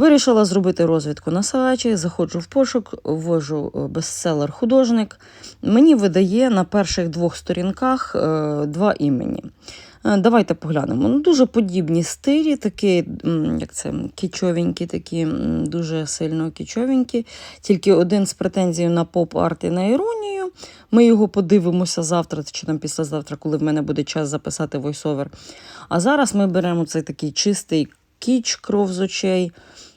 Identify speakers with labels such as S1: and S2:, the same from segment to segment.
S1: Вирішила зробити розвідку на сайті, заходжу в пошук, ввожу е, бестселер художник. Мені видає на перших двох сторінках е, два імені. Е, Давайте поглянемо. Ну, дуже подібні стилі, такі, як це, кічовенькі, такі, дуже сильно кічовенькі. Тільки один з претензією на поп-арт і на іронію. Ми його подивимося завтра чи там післязавтра, коли в мене буде час записати войсовер. А зараз ми беремо цей такий чистий кіч, кров з очей.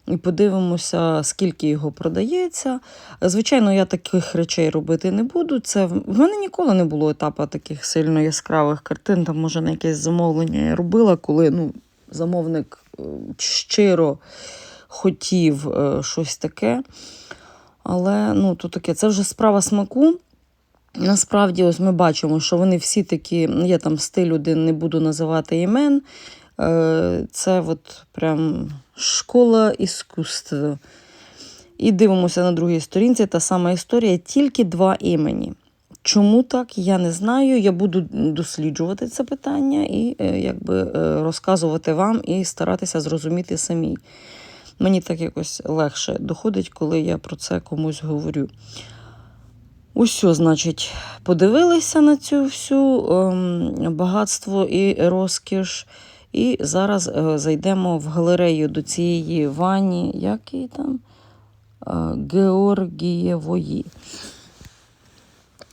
S1: І подивимося, скільки його продається. Звичайно, я таких речей робити не буду. Це в мене ніколи не було етапу таких сильно яскравих картин. Там, може, на якесь замовлення я робила, коли ну, замовник е, щиро хотів е, щось таке. Але ну, то таке, це вже справа смаку. Насправді, ось ми бачимо, що вони всі такі, ну, є там стиль один, не буду називати імен. Е, Це от прям школа іскусств. І дивимося на другій сторінці та сама історія, тільки два імені. Чому так, я не знаю. Я буду досліджувати це питання і е, якби е, розказувати вам і старатися зрозуміти самі. Мені так якось легше доходить, коли я про це комусь говорю. Усьо, значить, подивилися на цю всю ем, багатство і розкіш. І зараз е, зайдемо в галерею до цієї вані, як її там? Е, Георгієвої.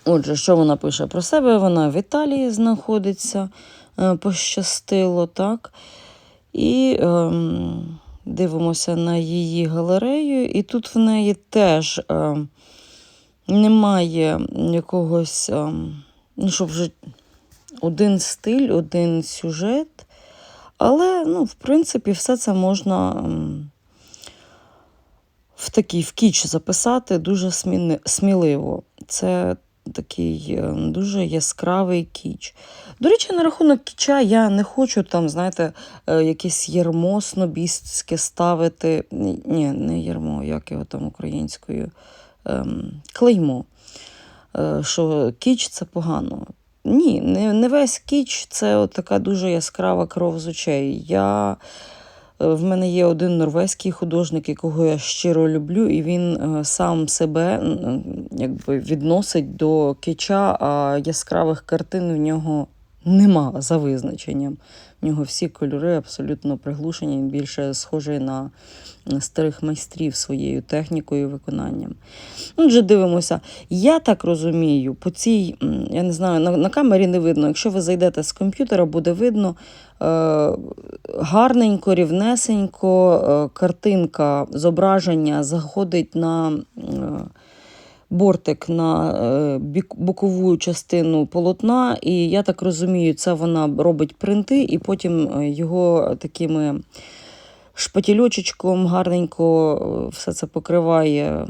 S1: Отже, що вона пише про себе? Вона в Італії знаходиться, е, пощастило, так? І ем, дивимося на її галерею, і тут в неї теж ем, немає якогось, ем, ну, щоб вже один стиль, один сюжет. Але, ну, в принципі, все це можна в такий в кіч записати дуже сміни- сміливо. Це такий е, дуже яскравий кіч. До речі, на рахунок кіча я не хочу там, знаєте, е, якесь ярмо снобістське ставити. Ні, не ярмо, як його там українською. Ем, клеймо. Е, Що кіч це погано. Ні, не, не весь кіч це от така дуже яскрава кров з очей. Я, е, в мене є один норвезький художник, якого я щиро люблю, і він е, сам себе якби, відносить до кіча, а яскравих картин в нього нема за визначенням. В нього всі кольори абсолютно приглушені, він більше схожий на старих майстрів своєю технікою і виконанням. Отже, дивимося. Я так розумію, по цій, я не знаю, на, на камері не видно. Якщо ви зайдете з комп'ютера, буде видно е, гарненько, рівнесенько, е, картинка, зображення заходить на. Е, Бортик на е, бокову частину полотна, і я так розумію, це вона робить принти, і потім е, його такими шпатільочечком гарненько е, все це покриває.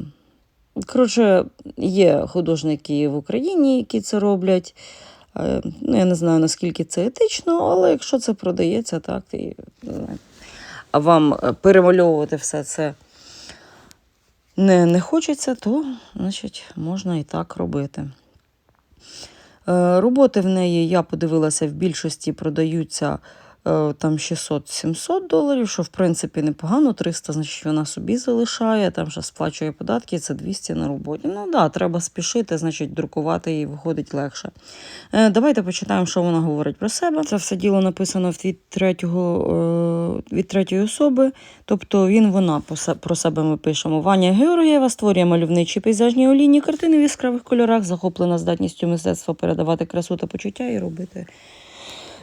S1: Коротше, є художники в Україні, які це роблять. Ну, я не знаю, наскільки це етично, але якщо це продається, так, і, не знаю. а вам перемальовувати все це не, не хочеться, то значить, можна і так робити. Е, Роботи в неї, я подивилася, в більшості продаються там 600-700 доларів, що в принципі непогано. 300, значить, вона собі залишає, там ще сплачує податки, це 200 на роботі. Ну так, да, треба спішити, значить, друкувати її виходить легше. Е, Давайте почитаємо, що вона говорить про себе. Це все діло написано від, третього, е, від третьої особи. Тобто він, вона про себе ми пишемо. Ваня Георгієва створює мальовничі пейзажні олійні картини в яскравих кольорах, захоплена здатністю мистецтва передавати красу та почуття і робити.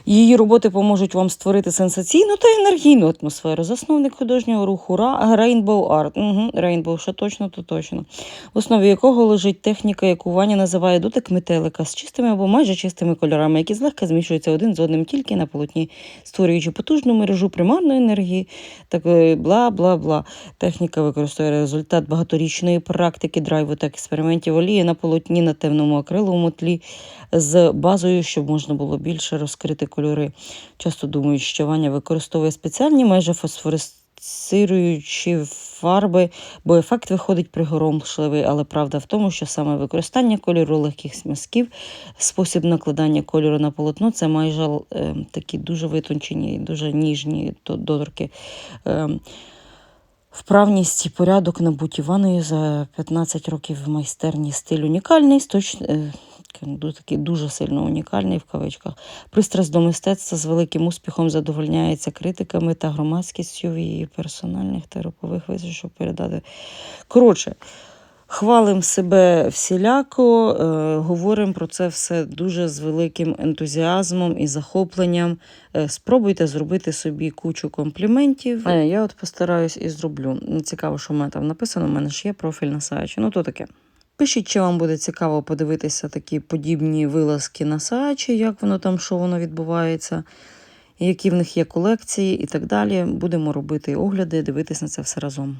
S1: Її роботи поможуть вам створити сенсаційну та енергійну атмосферу. Засновник художнього руху Rainbow Art. Угу, Rainbow, що точно, то точно. В основі якого лежить техніка, яку Ваня називає дотик метелика з чистими або майже чистими кольорами, які злегка змішуються один з одним тільки на полотні, створюючи потужну мережу примарної енергії, такої бла-бла-бла. Техніка використовує результат багаторічної практики драйву та експериментів олії на полотні на темному акриловому тлі з базою, щоб можна було більше розкрити кольори. Часто думають, що Ваня використовує спеціальні майже фосфорисцируючі фарби, бо ефект виходить приголомшливий, але правда в тому, що саме використання кольору легких смазків, спосіб накладання кольору на полотно це майже е, такі дуже витончені, дуже ніжні доторки. Е, Вправність і порядок набуті Іваною за 15 років в майстерні стиль унікальний, сточ... ду- такий дуже сильно унікальний в кавичках. Пристрасть до мистецтва з великим успіхом задовольняється критиками та громадськістю в її персональних та групових визначів, щоб передати. Коротше, хвалимо себе всіляко, е, говоримо про це все дуже з великим ентузіазмом і захопленням. Е, Спробуйте зробити собі кучу компліментів. Е, Я от постараюсь і зроблю. Цікаво, що в мене там написано. У мене ж є профіль на сайті. Ну, то таке. Пишіть, чи вам буде цікаво подивитися такі подібні вилазки на Саачі, як воно там, що воно відбувається, які в них є колекції і так далі. Будемо робити огляди, дивитись на це все разом.